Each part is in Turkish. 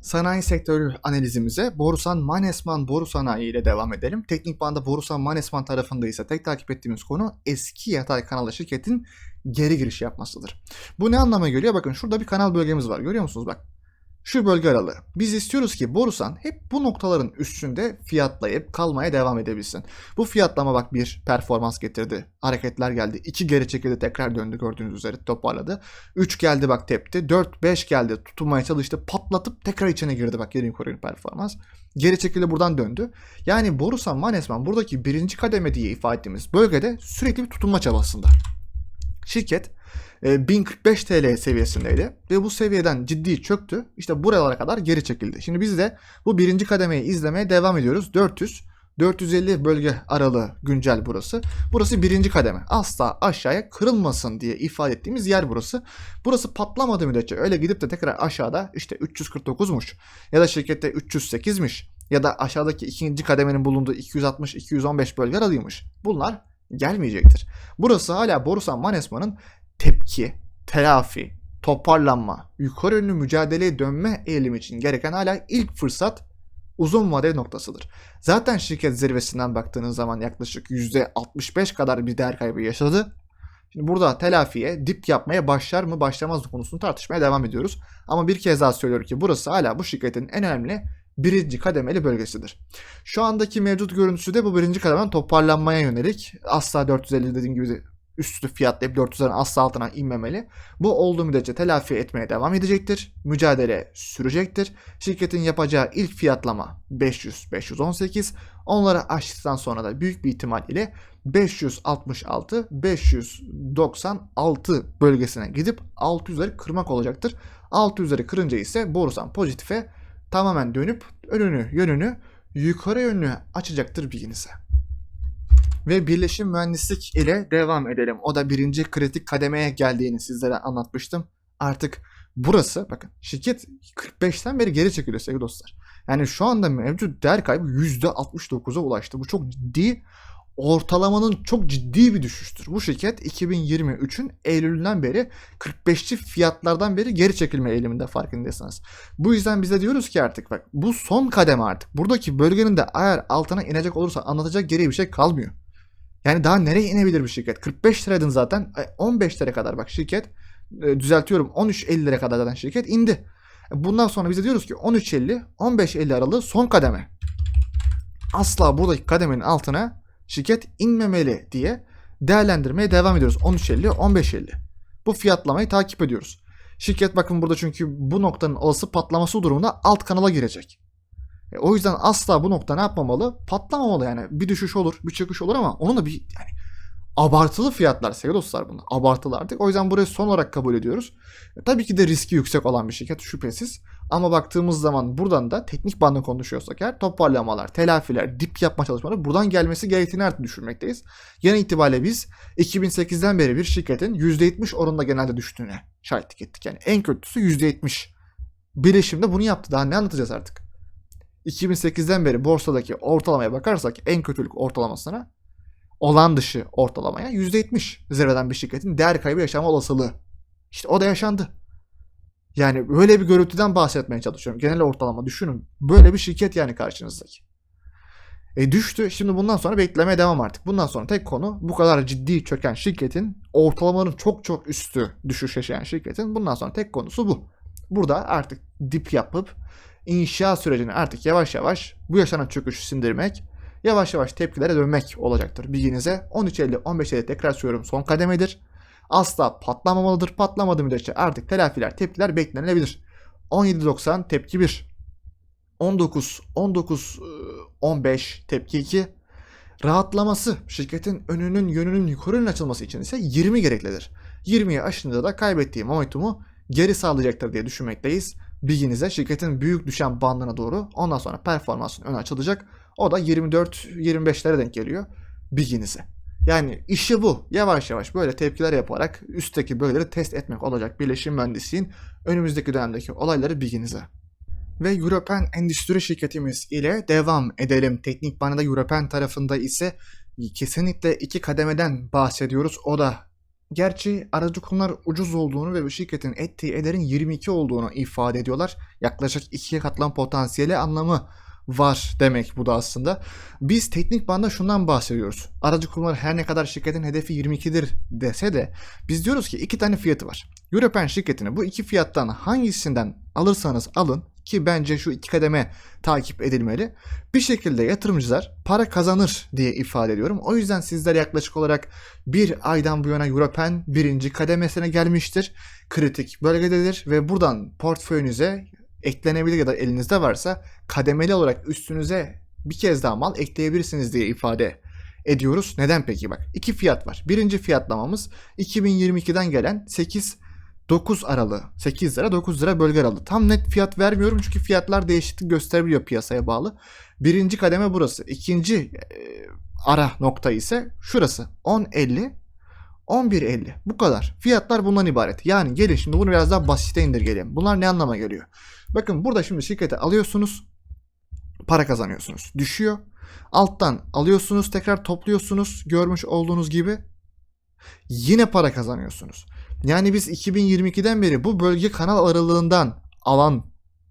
Sanayi sektörü analizimize Borusan Manesman Boru Sanayi ile devam edelim. Teknik banda Borusan Manesman tarafında ise tek takip ettiğimiz konu eski yatay kanallı şirketin geri giriş yapmasıdır. Bu ne anlama geliyor? Bakın şurada bir kanal bölgemiz var. Görüyor musunuz? Bak. Şu bölge aralığı. Biz istiyoruz ki Borusan hep bu noktaların üstünde fiyatlayıp kalmaya devam edebilsin. Bu fiyatlama bak bir performans getirdi. Hareketler geldi. 2 geri çekildi tekrar döndü gördüğünüz üzere toparladı. 3 geldi bak tepti. 4 5 geldi tutunmaya çalıştı. Patlatıp tekrar içine girdi bak geri yukarı performans. Geri çekildi buradan döndü. Yani Borusan Manesman buradaki birinci kademe diye ifade ettiğimiz bölgede sürekli bir tutunma çabasında. Şirket 1045 TL seviyesindeydi ve bu seviyeden ciddi çöktü. İşte buralara kadar geri çekildi. Şimdi biz de bu birinci kademeyi izlemeye devam ediyoruz. 400 450 bölge aralığı güncel burası. Burası birinci kademe. Asla aşağıya kırılmasın diye ifade ettiğimiz yer burası. Burası patlamadı müddetçe öyle gidip de tekrar aşağıda işte 349'muş ya da şirkette 308'miş ya da aşağıdaki ikinci kademenin bulunduğu 260-215 bölge aralığıymış. Bunlar gelmeyecektir. Burası hala Borusan Manesman'ın tepki, telafi, toparlanma, yukarı yönlü mücadeleye dönme eğilimi için gereken hala ilk fırsat uzun vadeli noktasıdır. Zaten şirket zirvesinden baktığınız zaman yaklaşık %65 kadar bir değer kaybı yaşadı. Şimdi burada telafiye, dip yapmaya başlar mı başlamaz mı konusunu tartışmaya devam ediyoruz. Ama bir kez daha söylüyorum ki burası hala bu şirketin en önemli birinci kademeli bölgesidir. Şu andaki mevcut görüntüsü de bu birinci kademeden toparlanmaya yönelik. Asla 450 dediğim gibi üstü fiyatlayıp 400'lerin asla altına inmemeli. Bu olduğu müddetçe telafi etmeye devam edecektir. Mücadele sürecektir. Şirketin yapacağı ilk fiyatlama 500-518. Onları aştıktan sonra da büyük bir ihtimal ile 566-596 bölgesine gidip 600'leri kırmak olacaktır. 600'leri kırınca ise borusan pozitife tamamen dönüp önünü yönünü yukarı yönlü açacaktır bilginize. Ve birleşim mühendislik ile devam edelim. O da birinci kritik kademeye geldiğini sizlere anlatmıştım. Artık burası bakın şirket 45'ten beri geri çekiliyor sevgili dostlar. Yani şu anda mevcut değer kaybı %69'a ulaştı. Bu çok ciddi ortalamanın çok ciddi bir düşüştür. Bu şirket 2023'ün Eylül'ünden beri 45'li fiyatlardan beri geri çekilme eğiliminde farkındaysanız. Bu yüzden biz de diyoruz ki artık bak bu son kademe artık. Buradaki bölgenin de eğer altına inecek olursa anlatacak geriye bir şey kalmıyor. Yani daha nereye inebilir bir şirket? 45 liraydın zaten 15 lira kadar bak şirket e, düzeltiyorum 13.50 lira kadar zaten şirket indi. Bundan sonra biz de diyoruz ki 13.50 15.50 aralığı son kademe. Asla buradaki kademenin altına şirket inmemeli diye değerlendirmeye devam ediyoruz. 13.50 15.50. Bu fiyatlamayı takip ediyoruz. Şirket bakın burada çünkü bu noktanın olası patlaması durumunda alt kanala girecek. E, o yüzden asla bu nokta ne yapmamalı? Patlamamalı yani. Bir düşüş olur, bir çıkış olur ama onun da bir yani abartılı fiyatlar sevgili dostlar bunlar. Abartılı artık. O yüzden burayı son olarak kabul ediyoruz. E, tabii ki de riski yüksek olan bir şirket şüphesiz. Ama baktığımız zaman buradan da teknik bandı konuşuyorsak eğer toparlamalar, telafiler, dip yapma çalışmaları buradan gelmesi gerektiğini artık düşünmekteyiz. Genel itibariyle biz 2008'den beri bir şirketin %70 oranında genelde düştüğüne şahitlik ettik. Yani en kötüsü %70. Birleşimde bunu yaptı. Daha ne anlatacağız artık? 2008'den beri borsadaki ortalamaya bakarsak en kötülük ortalamasına olan dışı ortalamaya %70 zirveden bir şirketin değer kaybı yaşama olasılığı. İşte o da yaşandı. Yani böyle bir görüntüden bahsetmeye çalışıyorum. Genel ortalama düşünün. Böyle bir şirket yani karşınızdaki. E düştü. Şimdi bundan sonra beklemeye devam artık. Bundan sonra tek konu bu kadar ciddi çöken şirketin ortalamanın çok çok üstü düşüş yaşayan şirketin bundan sonra tek konusu bu. Burada artık dip yapıp inşa sürecini artık yavaş yavaş bu yaşanan çöküşü sindirmek, yavaş yavaş tepkilere dönmek olacaktır. Bilginize 13.50 15.50 tekrar söylüyorum son kademedir. Asla patlamamalıdır. Patlamadığı müddetçe artık telafiler, tepkiler beklenilebilir. 17.90 tepki 1. 19 19 15 tepki 2. Rahatlaması şirketin önünün yönünün yukarı açılması için ise 20 gereklidir. 20'yi aşınca da kaybettiği momentumu geri sağlayacaktır diye düşünmekteyiz. Bilginize şirketin büyük düşen bandına doğru ondan sonra performansın önü açılacak. O da 24-25'lere denk geliyor bilginize. Yani işi bu. Yavaş yavaş böyle tepkiler yaparak üstteki bölgeleri test etmek olacak birleşim mühendisliğin önümüzdeki dönemdeki olayları bilginize. Ve European Endüstri şirketimiz ile devam edelim. Teknik banada European tarafında ise kesinlikle iki kademeden bahsediyoruz. O da gerçi aracı konular ucuz olduğunu ve bu şirketin ettiği ederin 22 olduğunu ifade ediyorlar. Yaklaşık ikiye katılan potansiyeli anlamı var demek bu da aslında. Biz teknik banda şundan bahsediyoruz. Aracı kurumlar her ne kadar şirketin hedefi 22'dir dese de biz diyoruz ki iki tane fiyatı var. European şirketini bu iki fiyattan hangisinden alırsanız alın ki bence şu iki kademe takip edilmeli. Bir şekilde yatırımcılar para kazanır diye ifade ediyorum. O yüzden sizler yaklaşık olarak bir aydan bu yana European birinci kademesine gelmiştir. Kritik bölgededir ve buradan portföyünüze eklenebilir ya da elinizde varsa kademeli olarak üstünüze bir kez daha mal ekleyebilirsiniz diye ifade ediyoruz. Neden peki bak? iki fiyat var. Birinci fiyatlamamız 2022'den gelen 8 9 aralığı. 8 lira 9 lira bölge aralığı. Tam net fiyat vermiyorum çünkü fiyatlar değişiklik gösterebiliyor piyasaya bağlı. Birinci kademe burası. İkinci e, ara nokta ise şurası. 10.50 11.50 bu kadar. Fiyatlar bundan ibaret. Yani gelin şimdi bunu biraz daha basite indirgelim. Bunlar ne anlama geliyor? Bakın burada şimdi şirkete alıyorsunuz. Para kazanıyorsunuz. Düşüyor. Alttan alıyorsunuz tekrar topluyorsunuz. Görmüş olduğunuz gibi. Yine para kazanıyorsunuz. Yani biz 2022'den beri bu bölge kanal aralığından alan,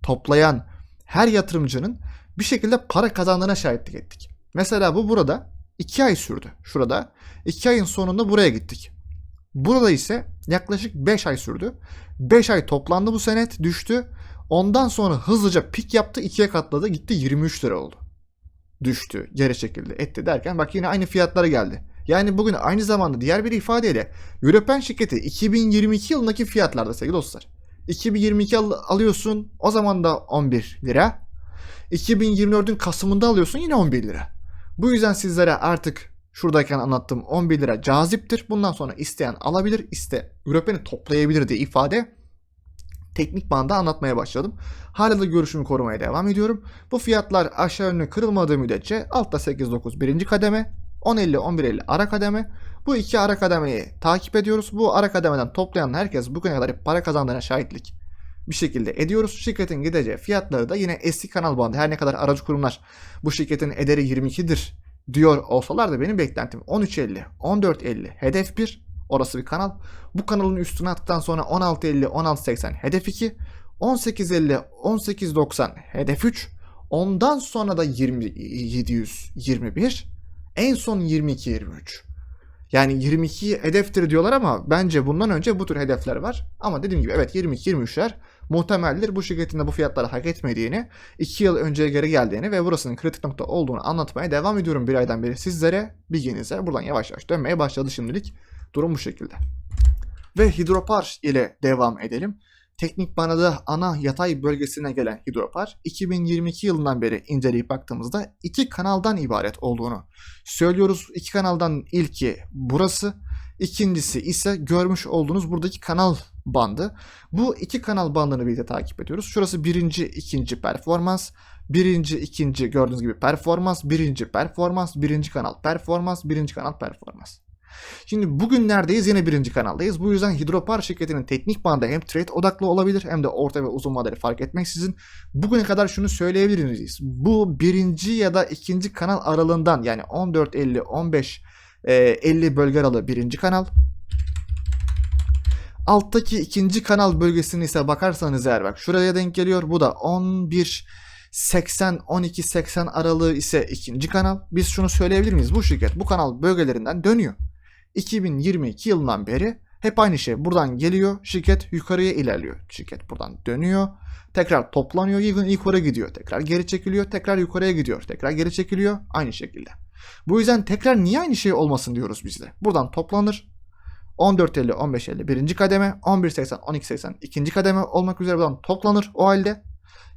toplayan her yatırımcının bir şekilde para kazandığına şahitlik ettik. Mesela bu burada 2 ay sürdü. Şurada 2 ayın sonunda buraya gittik. Burada ise yaklaşık 5 ay sürdü. 5 ay toplandı bu senet düştü. Ondan sonra hızlıca pik yaptı ikiye katladı gitti 23 lira oldu. Düştü geri çekildi etti derken bak yine aynı fiyatlara geldi. Yani bugün aynı zamanda diğer bir ifadeyle European şirketi 2022 yılındaki fiyatlarda sevgili dostlar. 2022 al- alıyorsun o zaman da 11 lira. 2024'ün Kasım'ında alıyorsun yine 11 lira. Bu yüzden sizlere artık şuradayken anlattığım 11 lira caziptir. Bundan sonra isteyen alabilir, iste European'i toplayabilir diye ifade teknik banda anlatmaya başladım. Hala da görüşümü korumaya devam ediyorum. Bu fiyatlar aşağı yönlü kırılmadığı müddetçe altta 8-9 birinci kademe, 10.50 11.50 ara kademe. Bu iki ara kademeyi takip ediyoruz. Bu ara kademeden toplayan herkes bugüne kadar para kazandığına şahitlik bir şekilde ediyoruz. Şirketin gideceği fiyatları da yine eski kanal bandı. Her ne kadar aracı kurumlar bu şirketin ederi 22'dir diyor olsalar da benim beklentim 13.50, 14.50 hedef 1 orası bir kanal. Bu kanalın üstüne attıktan sonra 16.50, 16.80 hedef 2, 18.50, 18.90 hedef 3, ondan sonra da 2721, en son 22-23. Yani 22 hedeftir diyorlar ama bence bundan önce bu tür hedefler var. Ama dediğim gibi evet 22-23'ler muhtemeldir bu şirketin de bu fiyatları hak etmediğini, 2 yıl önceye geri geldiğini ve burasının kritik nokta olduğunu anlatmaya devam ediyorum bir aydan beri sizlere, bilginize. Buradan yavaş yavaş dönmeye başladı şimdilik. Durum bu şekilde. Ve hidropar ile devam edelim. Teknik banada ana yatay bölgesine gelen hidropar 2022 yılından beri inceleyip baktığımızda iki kanaldan ibaret olduğunu söylüyoruz. İki kanaldan ilki burası, ikincisi ise görmüş olduğunuz buradaki kanal bandı. Bu iki kanal bandını birlikte takip ediyoruz. Şurası birinci, ikinci performans. Birinci, ikinci gördüğünüz gibi performans. Birinci performans, birinci kanal performans, birinci kanal performans. Şimdi bugünlerdeyiz yine birinci kanaldayız. Bu yüzden Hidropar şirketinin teknik bandı hem trade odaklı olabilir hem de orta ve uzun vadeli fark etmeksizin bugüne kadar şunu söyleyebilir miyiz? Bu birinci ya da ikinci kanal aralığından yani 14.50 15 50 bölge aralığı birinci kanal. Alttaki ikinci kanal bölgesini ise bakarsanız eğer bak şuraya denk geliyor. Bu da 11 80 12 80 aralığı ise ikinci kanal. Biz şunu söyleyebilir miyiz? Bu şirket bu kanal bölgelerinden dönüyor. 2022 yılından beri hep aynı şey. Buradan geliyor, şirket yukarıya ilerliyor. Şirket buradan dönüyor, tekrar toplanıyor, yukarı gidiyor. Tekrar geri çekiliyor, tekrar yukarıya gidiyor. Tekrar geri çekiliyor, aynı şekilde. Bu yüzden tekrar niye aynı şey olmasın diyoruz biz de. Buradan toplanır. 14.50, 15.50 birinci kademe, 11.80, 12.80 ikinci kademe olmak üzere buradan toplanır o halde.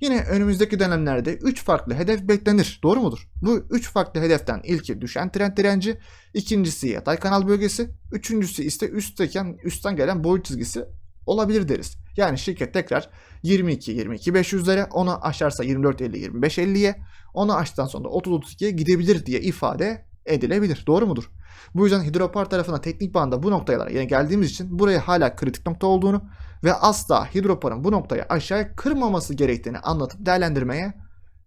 Yine önümüzdeki dönemlerde 3 farklı hedef beklenir. Doğru mudur? Bu 3 farklı hedeften ilki düşen trend direnci, ikincisi yatay kanal bölgesi, üçüncüsü ise üstteki üstten gelen boy çizgisi olabilir deriz. Yani şirket tekrar 22 22 500'lere onu aşarsa 24 50 25 50'ye onu aştıktan sonra da 30 32'ye gidebilir diye ifade edilebilir. Doğru mudur? Bu yüzden hidropar tarafına teknik banda bu noktaya yine geldiğimiz için buraya hala kritik nokta olduğunu ve asla hidroparın bu noktayı aşağıya kırmaması gerektiğini anlatıp değerlendirmeye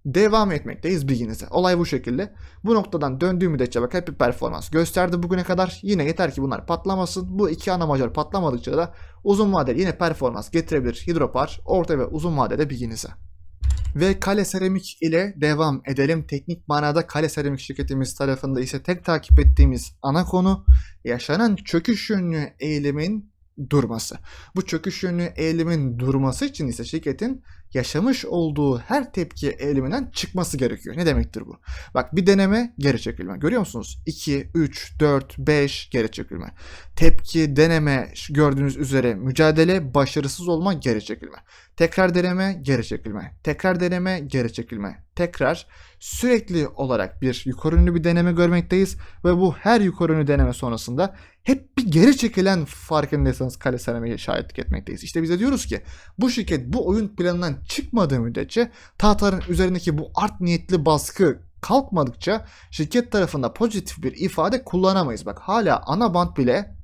devam etmekteyiz bilginize. Olay bu şekilde. Bu noktadan döndüğü müddetçe bak hep bir performans gösterdi bugüne kadar. Yine yeter ki bunlar patlamasın. Bu iki ana majör patlamadıkça da uzun vadeli yine performans getirebilir hidropar. Orta ve uzun vadede bilginize. Ve Kale Seramik ile devam edelim. Teknik manada Kale Seramik şirketimiz tarafında ise tek takip ettiğimiz ana konu yaşanan çöküş yönlü eğilimin durması. Bu çöküş yönlü eğilimin durması için ise şirketin yaşamış olduğu her tepki eğiliminden çıkması gerekiyor. Ne demektir bu? Bak bir deneme geri çekilme. Görüyor musunuz? 2, 3, 4, 5 geri çekilme. Tepki, deneme gördüğünüz üzere mücadele, başarısız olma, geri çekilme. Tekrar deneme, geri çekilme. Tekrar deneme, geri çekilme. Tekrar sürekli olarak bir yukarı yönlü bir deneme görmekteyiz ve bu her yukarı yönlü deneme sonrasında hep bir geri çekilen farkındaysanız kale seramiğe şahitlik etmekteyiz. İşte bize diyoruz ki bu şirket bu oyun planından çıkmadığı müddetçe tahtaların üzerindeki bu art niyetli baskı kalkmadıkça şirket tarafında pozitif bir ifade kullanamayız. Bak hala ana bant bile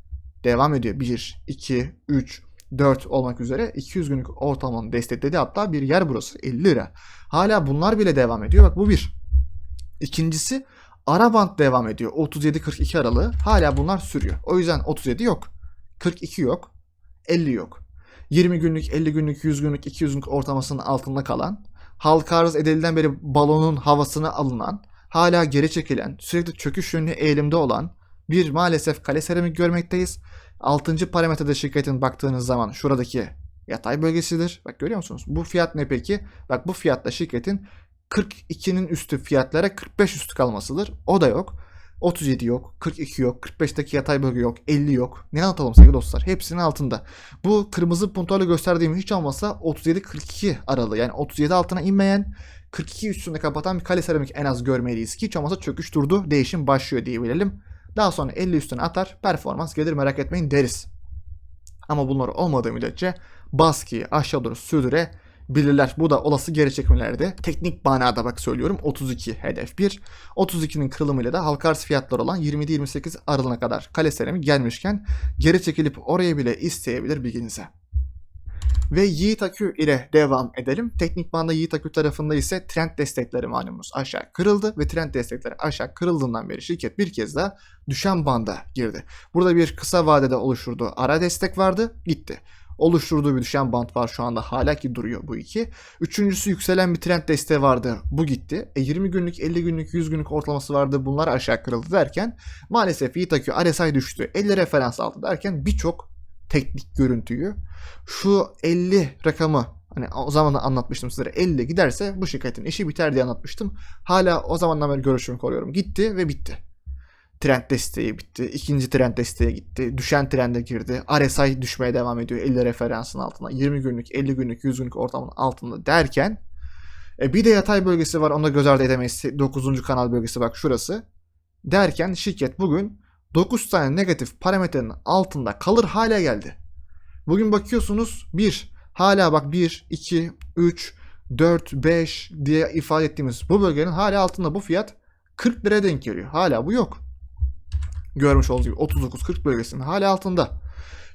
devam ediyor. 1, 2, 3, 4 olmak üzere 200 günlük ortalamanın desteklediği hatta bir yer burası 50 lira. Hala bunlar bile devam ediyor. Bak bu bir. İkincisi ara bant devam ediyor. 37-42 aralığı hala bunlar sürüyor. O yüzden 37 yok. 42 yok. 50 yok. 20 günlük, 50 günlük, 100 günlük, 200 günlük ortalamasının altında kalan, halka arz edilden beri balonun havasını alınan, hala geri çekilen, sürekli çöküş yönlü eğilimde olan bir maalesef kale seramik görmekteyiz. 6. parametrede şirketin baktığınız zaman şuradaki yatay bölgesidir. Bak görüyor musunuz? Bu fiyat ne peki? Bak bu fiyatta şirketin 42'nin üstü fiyatlara 45 üstü kalmasıdır. O da yok. 37 yok, 42 yok, 45'teki yatay bölge yok, 50 yok. Ne anlatalım sevgili dostlar? Hepsinin altında. Bu kırmızı puntoyla gösterdiğim hiç olmazsa 37-42 aralığı. Yani 37 altına inmeyen, 42 üstünde kapatan bir kale seramik en az görmeliyiz ki hiç olmazsa çöküş durdu, değişim başlıyor diyebilelim. Daha sonra 50 üstüne atar, performans gelir merak etmeyin deriz. Ama bunlar olmadığı müddetçe baskıyı aşağı doğru sürdüre bilirler. Bu da olası geri çekimlerde. Teknik manada bak söylüyorum 32 hedef 1. 32'nin kırılımıyla da halka arz fiyatları olan 27-28 aralığına kadar kale gelmişken geri çekilip oraya bile isteyebilir bilginize. Ve Yiğit Akü ile devam edelim. Teknik banda Yiğit Akü tarafında ise trend destekleri malumunuz aşağı kırıldı ve trend destekleri aşağı kırıldığından beri şirket bir kez daha düşen banda girdi. Burada bir kısa vadede oluşturduğu ara destek vardı gitti oluşturduğu bir düşen bant var şu anda hala ki duruyor bu iki. Üçüncüsü yükselen bir trend desteği vardı bu gitti. E 20 günlük 50 günlük 100 günlük ortalaması vardı bunlar aşağı kırıldı derken maalesef Yiğitakü RSI düştü 50 referans aldı derken birçok teknik görüntüyü şu 50 rakamı Hani o zaman da anlatmıştım sizlere 50 giderse bu şirketin işi biter diye anlatmıştım. Hala o zamandan beri görüşümü koruyorum. Gitti ve bitti trend desteği bitti. İkinci trend desteğe gitti. Düşen trende girdi. RSI düşmeye devam ediyor 50 referansın altına. 20 günlük, 50 günlük, 100 günlük ortamın altında derken e, bir de yatay bölgesi var. Onu da göz ardı edemeyiz. 9. kanal bölgesi bak şurası. Derken şirket bugün 9 tane negatif parametrenin altında kalır hale geldi. Bugün bakıyorsunuz 1 hala bak 1, 2, 3, 4, 5 diye ifade ettiğimiz bu bölgenin hala altında bu fiyat 40 liraya denk geliyor. Hala bu yok görmüş olduğunuz gibi 39-40 bölgesinin hala altında.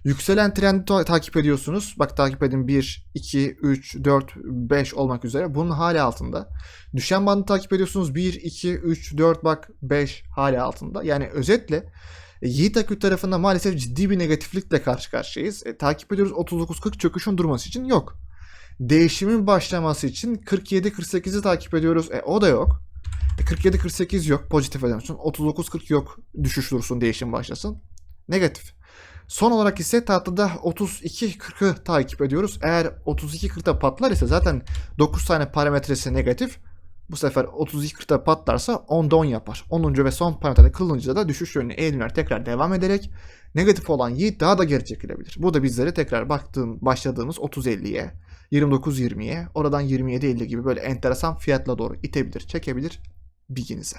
Yükselen trendi ta- takip ediyorsunuz. Bak takip edin 1, 2, 3, 4, 5 olmak üzere. Bunun hala altında. Düşen bandı takip ediyorsunuz. 1, 2, 3, 4 bak 5 hala altında. Yani özetle e, Yiğit Akü tarafında maalesef ciddi bir negatiflikle karşı karşıyayız. E, takip ediyoruz 39-40 çöküşün durması için yok. Değişimin başlaması için 47-48'i takip ediyoruz. E, o da yok. 47-48 yok pozitif dönüşün. 39-40 yok düşüş dursun değişim başlasın. Negatif. Son olarak ise tahtada 32-40'ı takip ediyoruz. Eğer 32-40'da patlar ise zaten 9 tane parametresi negatif. Bu sefer 32-40'da patlarsa 10'da 10 yapar. 10. ve son parametrede kılınca da düşüş yönlü eğilimler tekrar devam ederek negatif olan yiğit daha da geri çekilebilir. Bu da bizleri tekrar baktığım, başladığımız 30-50'ye, 29-20'ye, oradan 27-50 gibi böyle enteresan fiyatla doğru itebilir, çekebilir bilginize.